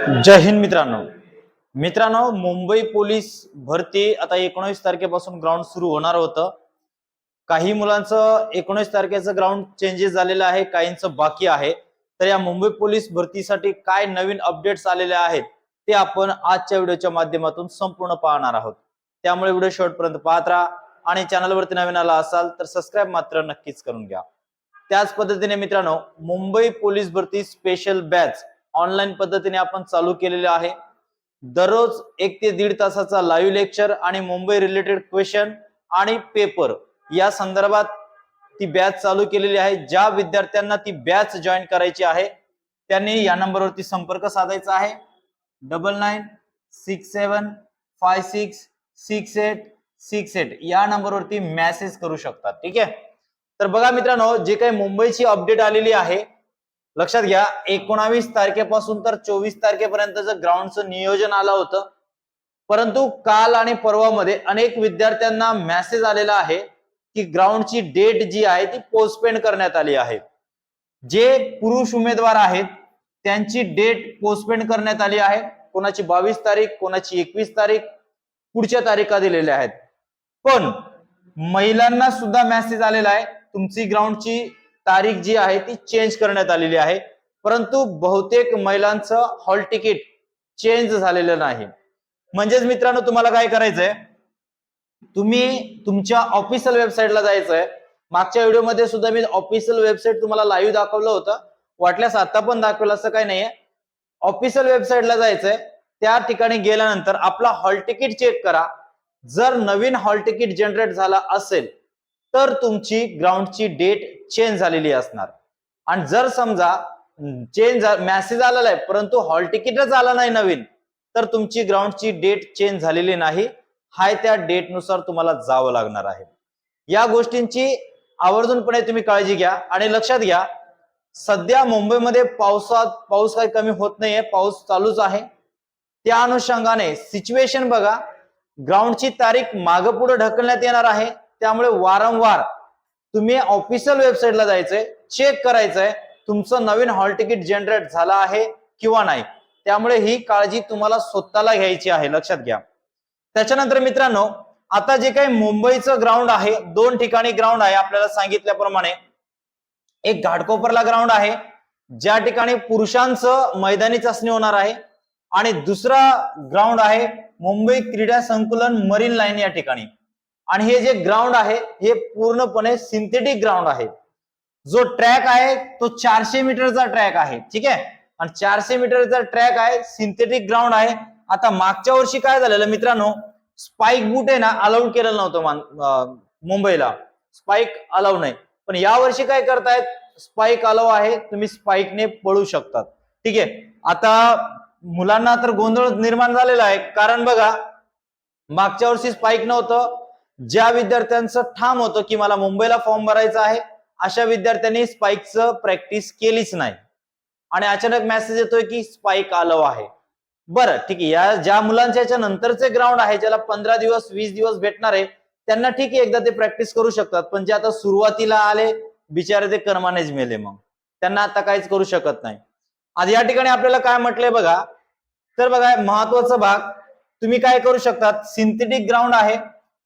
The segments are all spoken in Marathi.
जय हिंद मित्रांनो. मित्रांनो मुंबई पोलीस भरती आता एकोणीस तारखेपासून ग्राउंड सुरू होणार होतं. काही मुलांचं एकोणीस तारखेचं ग्राउंड चेंजेस झालेलं आहे काहींचं बाकी आहे. तर या मुंबई पोलीस भरतीसाठी काय नवीन अपडेट्स आलेले आहेत ते आपण आजच्या व्हिडिओच्या माध्यमातून संपूर्ण पाहणार आहोत. त्यामुळे व्हिडिओ शेवटपर्यंत पाहत राहा आणि चॅनलवरती नवीन आला असाल तर सबस्क्राईब मात्र नक्कीच करून घ्या. त्याच पद्धतीने मित्रांनो मुंबई पोलीस भरती स्पेशल बॅच ऑनलाईन पद्धतीने आपण चालू केलेले आहे. दररोज एक ते दीड तासाचा लाईव्ह लेक्चर आणि मुंबई रिलेटेड क्वेश्चन आणि पेपर या संदर्भात ती बॅच चालू केलेली आहे. ज्या विद्यार्थ्यांना ती बॅच जॉईन करायची आहे त्यांनी या नंबरवरती संपर्क साधायचा आहे. Double nine six seven five six six eight six eight या नंबरवरती मेसेज करू शकतात. ठीक आहे? तर बघा मित्रांनो जे काही मुंबईची अपडेट आलेली आहे लक्षात घ्या एकोणावीस तारखेपासून तर चोवीस तारखेपर्यंतचं ग्राउंडचं नियोजन आलं होतं. परंतु काल आणि परवामध्ये अनेक विद्यार्थ्यांना मेसेज आलेला आहे की ग्राउंडची डेट जी आहे ती पोस्टपेंड करण्यात आली आहे. जे पुरुष उमेदवार आहेत त्यांची डेट पोस्टपेंड करण्यात आली आहे. कोणाची बावीस तारीख कोणाची एकवीस तारीख पुढच्या तारीखा दिलेल्या आहेत. पण महिलांना सुद्धा मेसेज आलेला आहे तुमची ग्राउंडची तारीख जी आहे ती चेंज करण्यात आलेली आहे. परंतु बहुतेक महिलांचं हॉल तिकीट चेंज झालेलं नाही. म्हणजेच मित्रांनो तुम्हाला काय करायचंय? तुम्ही तुमच्या ऑफिशियल वेबसाईटला जायचंय. मागच्या व्हिडिओमध्ये सुद्धा मी ऑफिशियल वेबसाईट तुम्हाला लाईव्ह दाखवलं होतं. वाटल्यास आता पण दाखवलं असं काही नाहीये. ऑफिशियल वेबसाईटला जायचंय. त्या ठिकाणी गेल्यानंतर आपला हॉल तिकीट चेक करा. जर नवीन हॉल तिकीट जनरेट झाला असेल तर तुमची ग्राउंडची डेट चेंज झालेली असणार. आणि जर समजा चेंज मेसेज आलेला आहे परंतु हॉल तिकीटच आला नाही नवीन तर तुमची ग्राउंडची डेट चेंज झालेली नाही. हाय त्या डेटनुसार तुम्हाला जावं लागणार आहे. या गोष्टींची आवर्जूनपणे तुम्ही काळजी घ्या आणि लक्षात घ्या सध्या मुंबईमध्ये पावसात पाऊस काही कमी होत नाहीये पाऊस चालूच आहे. त्या अनुषंगाने सिच्युएशन बघा ग्राउंडची तारीख मागपुढे ढकलण्यात येणार आहे. त्यामुळे वारंवार तुम्ही ऑफिशियल वेबसाईटला जायचंय चेक करायचंय तुमचं नवीन हॉल तिकीट जनरेट झालं आहे किंवा नाही. त्यामुळे ही काळजी तुम्हाला स्वतःला घ्यायची आहे लक्षात घ्या. त्याच्यानंतर मित्रांनो आता जे काही मुंबईचं ग्राउंड आहे दोन ठिकाणी ग्राउंड आहे आपल्याला सांगितल्याप्रमाणे. एक घाटकोपरला ग्राउंड आहे ज्या ठिकाणी पुरुषांचं मैदानी चाचणी होणार आहे. आणि दुसरा ग्राउंड आहे मुंबई क्रीडा संकुलन मरीन लाईन या ठिकाणी. आणि हे जे ग्राउंड आहे हे पूर्णपणे सिंथेटिक ग्राउंड आहे. जो ट्रॅक आहे तो चारशे मीटरचा ट्रॅक आहे ठीक आहे? आणि चारशे मीटरचा ट्रॅक आहे सिंथेटिक ग्राउंड आहे. आता मागच्या वर्षी काय झालेलं मित्रांनो स्पाइक बूट आहे ना अलाउड केलेलं नव्हतं मुंबईला. स्पाइक अलाव नाही. पण या वर्षी काय करतायत स्पाइक अलाव आहे तुम्ही स्पाइकने पळू शकतात. ठीक आहे? आता मुलांना तर गोंधळ निर्माण झालेला आहे. कारण बघा मागच्या वर्षी स्पाइक नव्हतं ज्या विद्यार्थ्यांचं ठाम होतं की मला मुंबईला फॉर्म भरायचा आहे अशा विद्यार्थ्यांनी स्पाईकचं प्रॅक्टिस केलीच नाही. आणि अचानक मेसेज येतोय की स्पाईक आलो आहे. बरं ठीक आहे. या ज्या मुलांच्या याच्या नंतरचे ग्राउंड आहे ज्याला पंधरा दिवस वीस दिवस भेटणार आहे त्यांना ठीक आहे एकदा ते प्रॅक्टिस करू शकतात. पण जे आता सुरुवातीला आले बिचारे ते कर्मानेच मेले मग. त्यांना आता काहीच करू शकत नाही. आज या ठिकाणी आपल्याला काय म्हटलंय बघा? तर बघा महत्त्वाचा भाग तुम्ही काय करू शकतात? सिंथेटिक ग्राउंड आहे.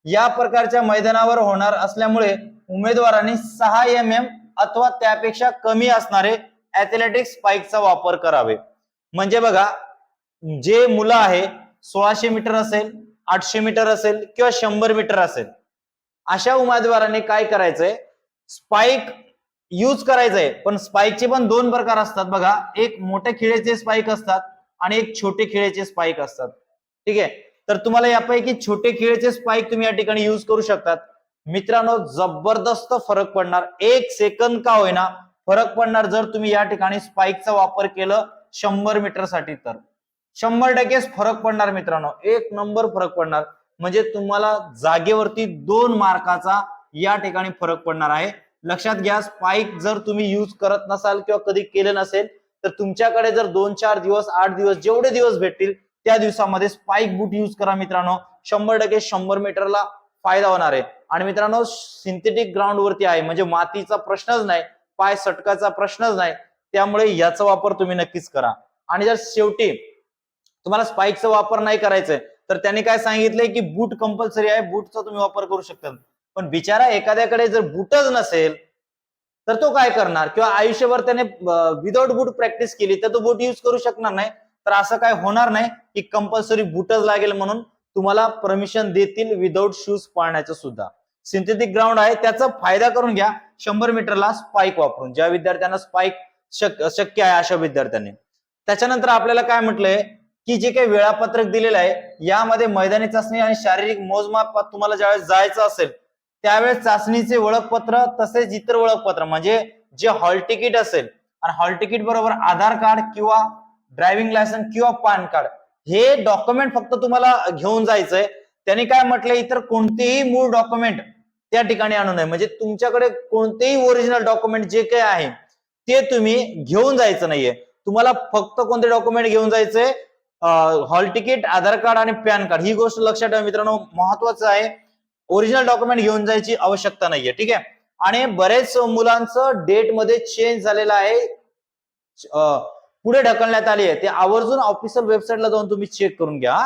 या प्रकारच्या मैदानावर होणार असल्यामुळे उमेदवारांनी सहा एम एम अथवा त्यापेक्षा कमी असणारे ऍथलेटिक्स स्पाइकचा वापर करावे. म्हणजे बघा जे मुलं आहे सोळाशे मीटर असेल आठशे मीटर असेल किंवा शंभर मीटर असेल अशा उमेदवारांनी काय करायचंय? स्पाइक यूज करायचंय. पण स्पाइकचे पण दोन प्रकार असतात बघा. एक मोठ्या खिळेचे स्पाइक असतात आणि एक छोटे खिळेचे स्पाइक असतात. ठीक आहे? तर तुम्हाला यापैकी छोटे खिळेचे स्पाइक तुम्ही या ठिकाणी युज करू शकतात. मित्रांनो जबरदस्त फरक पडणार. एक सेकंद का होईना फरक पडणार जर तुम्ही या ठिकाणी स्पाइकचा वापर केलं शंभर मीटरसाठी तर. शंभर टक्केच फरक पडणार मित्रांनो. एक नंबर फरक पडणार. म्हणजे तुम्हाला जागेवरती दोन मार्काचा या ठिकाणी फरक पडणार आहे. लक्षात घ्या स्पाइक जर तुम्ही युज करत नसाल किंवा कधी केलं नसेल तर तुमच्याकडे जर दोन चार दिवस आठ दिवस जेवढे दिवस भेटतील त्या दिवसामध्ये स्पाइक बूट युज करा मित्रांनो. शंभर टक्के शंभर मीटरला फायदा होणार आहे. आणि मित्रांनो सिंथेटिक ग्राउंड वरती आहे. म्हणजे मातीचा प्रश्नच नाही पाय सटकाचा प्रश्नच नाही. त्यामुळे याचा वापर तुम्ही नक्कीच करा. आणि जर शेवटी तुम्हाला स्पाईकचा वापर नाही करायचंय तर त्यांनी काय सांगितलंय की बूट कंपल्सरी आहे. बूटचा तुम्ही वापर करू शकता. पण बिचारा एखाद्याकडे जर बूटच नसेल तर तो काय करणार? किंवा आयुष्यभर त्याने विदाऊट बूट प्रॅक्टिस केली तर तो बूट युज करू शकणार नाही. तर असं काय होणार नाही की कंपल्सरी बूटच लागेल म्हणून तुम्हाला परमिशन देतील विदाऊट शूज पाळण्याचं सुद्धा. सिंथेटिक ग्राउंड आहे त्याचा फायदा करून घ्या. शंभर मीटरला स्पाईक वापरून. ज्या विद्यार्थ्यांना स्पाईक शक्य आहे अशा विद्यार्थ्यांनी. त्याच्यानंतर आपल्याला काय म्हटलंय की जे काही वेळापत्रक दिलेलं आहे यामध्ये मैदानी चाचणी आणि शारीरिक मोजमाप तुम्हाला ज्यावेळेस जायचं असेल त्यावेळेस चाचणीचे ओळखपत्र तसेच इतर ओळखपत्र म्हणजे जे हॉल तिकीट असेल आणि हॉल तिकीट बरोबर आधार कार्ड किंवा ड्रायव्हिंग लायसन्स किंवा पॅन कार्ड हे डॉक्युमेंट फक्त तुम्हाला घेऊन जायचंय. त्यांनी काय म्हटलंय इतर कोणतेही मूळ डॉक्युमेंट त्या ठिकाणी आणू नये. म्हणजे तुमच्याकडे कोणतेही ओरिजिनल डॉक्युमेंट जे काही आहे ते तुम्ही घेऊन जायचं नाहीये. तुम्हाला फक्त कोणते डॉक्युमेंट घेऊन जायचंय हॉल तिकीट आधार कार्ड आणि पॅन कार्ड. ही गोष्ट लक्षात ठेवा मित्रांनो महत्वाचं आहे. ओरिजिनल डॉक्युमेंट घेऊन जायची आवश्यकता नाहीये ठीक आहे? आणि बरेच मुलांचं डेटमध्ये चेंज झालेलं आहे. पुढे ढकलण्यात आली आहे. ते आवर्जून ऑफिशियल वेबसाईटला जाऊन तुम्ही चेक करून घ्या.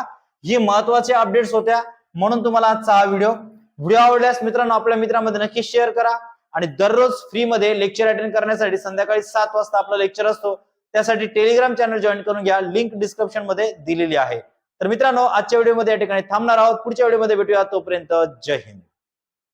हे ही अपडेट्स होत्या. म्हणून तुम्हाला आजचा हा व्हिडिओ व्हिडिओ आवडल्यास मित्रांनो आपल्या मित्रांमध्ये नक्की शेअर करा. आणि दररोज फ्री मध्ये लेक्चर अटेंड करण्यासाठी संध्याकाळी सात वाजता आपला लेक्चर असतो. त्यासाठी टेलिग्राम चॅनल जॉईन करून घ्या. लिंक डिस्क्रिप्शनमध्ये दिलेली आहे. तर मित्रांनो आजच्या व्हिडिओमध्ये या ठिकाणी थांबणार आहोत. पुढच्या व्हिडिओमध्ये भेटूया. तोपर्यंत जय हिंद.